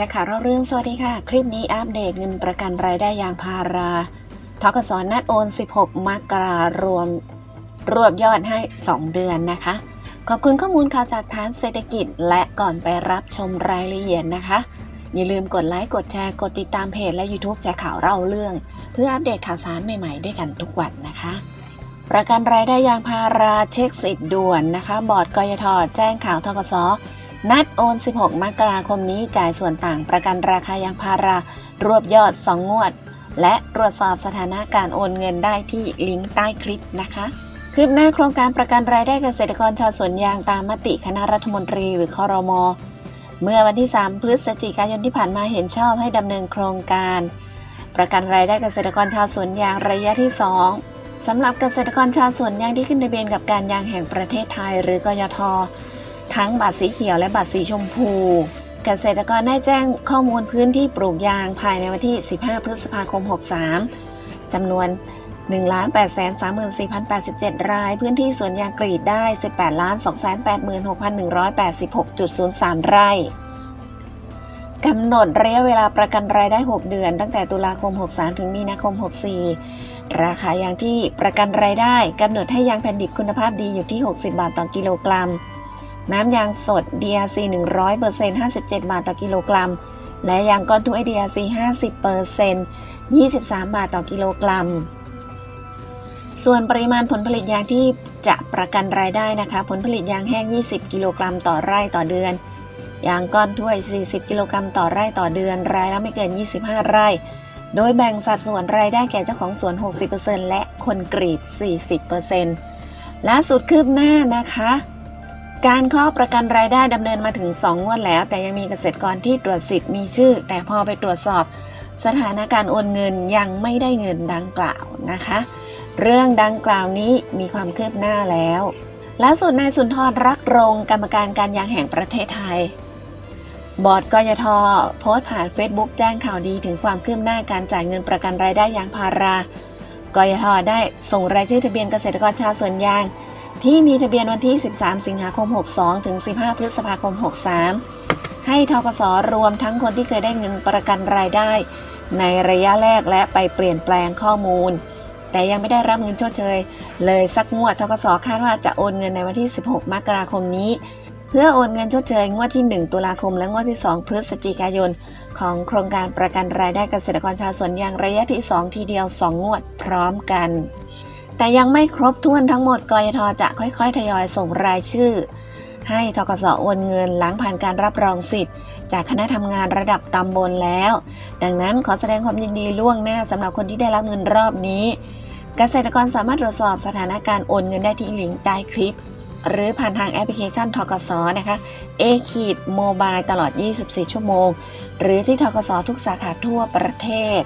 ชร์ข่าวเล่าเรื่องสวัสดีค่ะ คลิปนี้อัปเดตเงินประกันรายได้ยางพาราทกสนัดโอน 16 มกรารวมรวบยอดให้ 2 เดือนนะคะ ขอบคุณข้อมูลข่าวจากฐานเศรษฐกิจ และก่อนไปรับชมรายละเอียดนะคะ อย่าลืมกดไลค์กดแชร์กดติดตามเพจและ YouTube แชร์ข่าวเล่าเรื่อง เพื่ออัปเดตข่าวสารใหม่ๆด้วยกันทุกวันนะคะ ประกันรายได้ยางพาราเช็คสิทธิ์ด่วนนะคะ บอร์ดกยทแจ้งข่าวทกส นัดโอน 16 มกราคมนี้จ่ายส่วนต่างประกันราคายางพารารวบยอด 2 งวด และตรวจสอบสถานะการโอนเงินได้ที่ลิงก์ใต้คลิปนะคะคืบหน้าโครงการประกันรายได้เกษตรกรชาวสวนยางตามมติคณะรัฐมนตรีหรือคอรมอเมื่อวันที่ 3 พฤศจิกายนที่ผ่านมาเห็นชอบให้ดำเนินโครงการ ประกันรายได้เกษตรกรชาวสวนยางระยะที่ 2สำหรับเกษตรกรชาวสวนยางที่ขึ้นทะเบียนกับการยางแห่งประเทศไทย หรือกยท ทั้งบัตรสีเขียวและบัตรสีชมพู เกษตรกรได้แจ้งข้อมูลพื้นที่ปลูกยางภายในวันที่ 15 พฤษภาคม 63 จำนวน 1,834,087 ราย พื้นที่สวนยางกรีดได้ 18,286,186.03 ไร่กำหนดระยะเวลาประกันรายได้ 6 เดือน ตั้งแต่ตุลาคม 63 ถึงมีนาคม 64 ราคายางที่ประกันรายได้กำหนดให้ยางแผ่นดิบคุณภาพดีอยู่ที่ 60 บาทต่อกิโลกรัม น้ำยางสด DRC 100% 57 บาทต่อกิโลกรัม และยางก้อนทุก DRC 50% 23 บาทต่อกิโลกรัม ส่วนปริมาณผลผลิตยางที่จะประกันรายได้นะคะ ผลผลิตยางแห้ง 20 กิโลกรัมต่อไร่ต่อเดือน ยางก้อนถ้วย 40 กิโลกรัมต่อไร่ต่อเดือน รายละไม่เกิน 25 ไร่ โดยแบ่งสัดส่วนรายได้แก่เจ้าของสวน 60%และคนกรีด 40%ล่าสุดคืบหน้านะคะ การข้อประกันรายได้ดำเนินมาถึง 2 งวดแล้ว แต่ยังมีเกษตรกรที่ตรวจสิทธิ์มีชื่อ แต่พอไปตรวจสอบ สถานการณ์โอนเงินยังไม่ได้เงินดังกล่าวนะคะ เรื่องดังกล่าวนี้มีความคืบหน้าแล้วล่าสุดนายสุนทรรักรง กรรมการการยางแห่งประเทศไทย บอร์ดกยทโพสต์ผ่าน Facebook แจ้งข่าวดีถึงความคืบหน้าการจ่ายเงินประกันรายได้ยางพารากยทได้ส่งรายชื่อทะเบียนเกษตรกรชาวสวนยาง ที่มีทะเบียนวันที่ 13 สิงหาคม 62 ถึง 15 พฤษภาคม 63 ให้ทกสรวมทั้งคนที่เคยได้เงินประกันรายได้ ในระยะแรกและไปเปลี่ยนแปลงข้อมูล แต่ยังไม่ได้รับเงินชดเชย เลยสักงวดทกสคาดว่าจะโอนเงินในวันที่ 16 มกราคมนี้ เพื่อโอนเงินชดเชยงวดที่ 1 ตุลาคม และงวดที่ 2 พฤศจิกายน ของโครงการประกันรายได้เกษตรกรชาวสวนยางระยะที่ 2 ทีเดียว 2 งวดพร้อมกัน แต่ยังไม่ครบถ้วนทั้งหมดกยทจะค่อยๆ ทยอยส่งรายชื่อ ให้ทกสโอนเงินหลังผ่านการรับรองสิทธิ์ จากคณะทำงานระดับตำบลแล้ว ดังนั้นขอแสดงความยินดีล่วงหน้าสำหรับคนที่ได้รับเงินรอบนี้ เกษตรกรสามารถตรวจสอบสถานการณ์โอนเงินได้ที่ลิงก์ใต้คลิป หรือผ่านทางแอปพลิเคชันทกสนะคะ A ขีดโมบายตลอด 24 ชั่วโมง หรือที่ทกสทุกสาขาทั่วประเทศ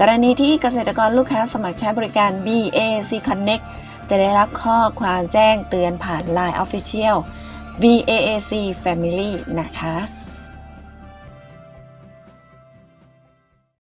กรณีที่เกษตรกรลูกค้าสมัครใช้บริการ BAC Connect จะได้รับข้อความแจ้งเตือนผ่าน Line Official BAAC Family นะคะ